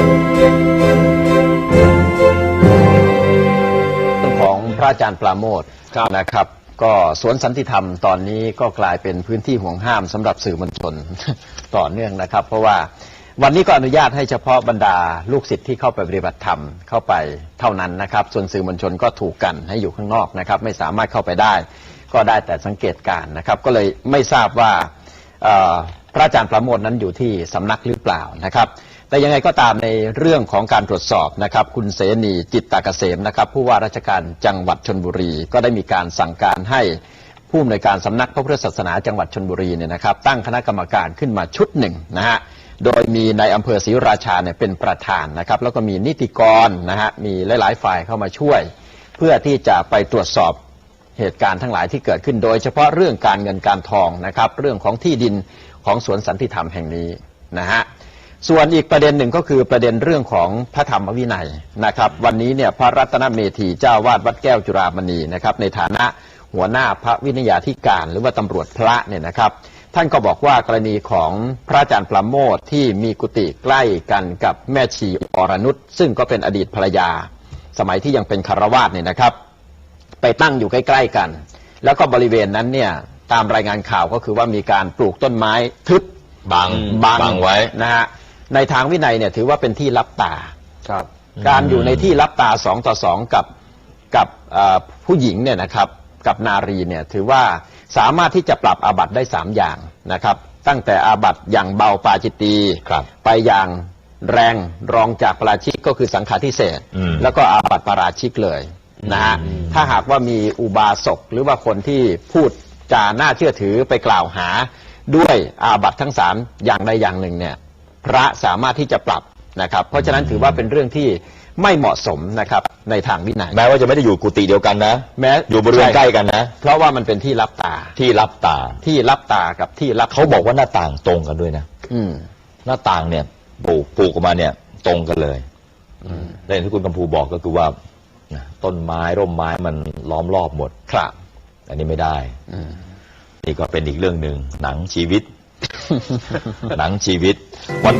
เรื่องของพระอาจารย์ปราโมทนะครับ ก็สวนสันติธรรมตอนนี้ก็กลายเป็นพื้นที่ห่วงห้ามสำหรับสื่อมวลชนต่อเนื่องนะครับ เพราะว่าวันนี้ก็อนุญาตให้เฉพาะบรรดาลูกศิษย์ที่เข้าไปปฏิบัติธรรมเข้าไปเท่านั้นนะครับ ส่วนสื่อมวลชนก็ถูกกันให้อยู่ข้างนอกนะครับ ไม่สามารถเข้าไปได้ ก็ได้แต่สังเกตการณ์นะครับ ก็เลยไม่ทราบว่าเอ่อ พระอาจารย์ประโมทนั้นอยู่ที่สำนักหรือเปล่านะครับ แต่ยังไงก็ตามในเรื่องของการตรวจสอบนะครับ คุณเสนีจิตตากเกษมนะครับ ผู้ว่าราชการจังหวัดชนบุรี ก็ได้มีการสั่งการให้ผู้อำนวยการสำนักพระพุทธศาสนาจังหวัดชนบุรีเนี่ยนะครับ ตั้งคณะกรรมการขึ้นมาชุดหนึ่งนะฮะโดยมีในายอำเภอศรีราชาเนี่ยเป็นประธานนะครับ แล้วก็มีนิติกรนะฮะมีหลาย ๆ ฝ่ายเข้ามาช่วย เพื่อที่จะไปตรวจสอบ เหตุการณ์ทั้งหลายที่เกิดขึ้น โดยเฉพาะเรื่องการเงินการทองนะครับ เรื่องของที่ดินของสวนสันติธรรมแห่งนี้นะฮะส่วนอีกประเด็นหนึ่งก็คือประเด็นเรื่องของพระธรรมวินัยนะครับ วันนี้เนี่ยพระรัตนเมธีเจ้าวาดวัดแก้วจุฬามณีนะครับ ในฐานะหัวหน้าพระวินยาธิการ หรือว่าตำรวจพระเนี่ยนะครับ ท่านก็บอกว่ากรณีของพระอาจารย์ประโมทที่มีกุฏิใกล้กันกับแม่ชีอรนุชซึ่งก็เป็นอดีตภรรยา สมัยที่ยังเป็นคารวาสเนี่ยนะครับ ไปตั้งอยู่ใกล้ๆกัน แล้วก็บริเวณนั้นเนี่ยตามรายงานข่าวก็คือว่ามีการปลูกต้นไม้ทึบบังบังบังไว้นะฮะในทางวินัยเนี่ยถือว่าเป็นที่รับตาครับ การอยู่ในที่รับตาสองต่อสองกับกับเอ่อผู้หญิงเนี่ยนะครับกับนารีเนี่ยถือว่าสามารถที่จะปรับอาบัติได้สามอย่างนะครับ ตั้งแต่อาบัติอย่างเบาปาจิตตีครับไปอย่างแรงรองจากปาราชิกก็คือสังฆาทิเศษอืมแล้วก็อาบัติปาราชิกเลย นะฮะถ้าหากว่ามีอุบาสกหรือว่าคนที่พูดจาน่าเชื่อถือไปกล่าวหาด้วยอาบัติทั้งสามอย่างใดอย่างหนึ่งเนี่ยพระสามารถที่จะปรับนะครับ เพราะฉะนั้นถือว่าเป็นเรื่องที่ไม่เหมาะสมนะครับในทางวินัยแม้ว่าจะไม่ได้อยู่กุฏิเดียวกันนะ แม้อยู่บริเวณใกล้กันนะ เพราะว่ามันเป็นที่รับตาที่รับตาที่รับตากับที่รับเขาบอกว่าหน้าต่างตรงกันด้วยนะ อืมหน้าต่างเนี่ยปลูกปลูกออกมาเนี่ย ตรงกันเลยและอย่างที่คุณกำพูบอกก็คือว่า นะต้นไม้ร่มไม้มันล้อมรอบหมด ครับ อันนี้ไม่ได้อืมนี่ก็เป็นอีกเรื่องหนึ่งหนังชีวิต หนังชีวิตวัน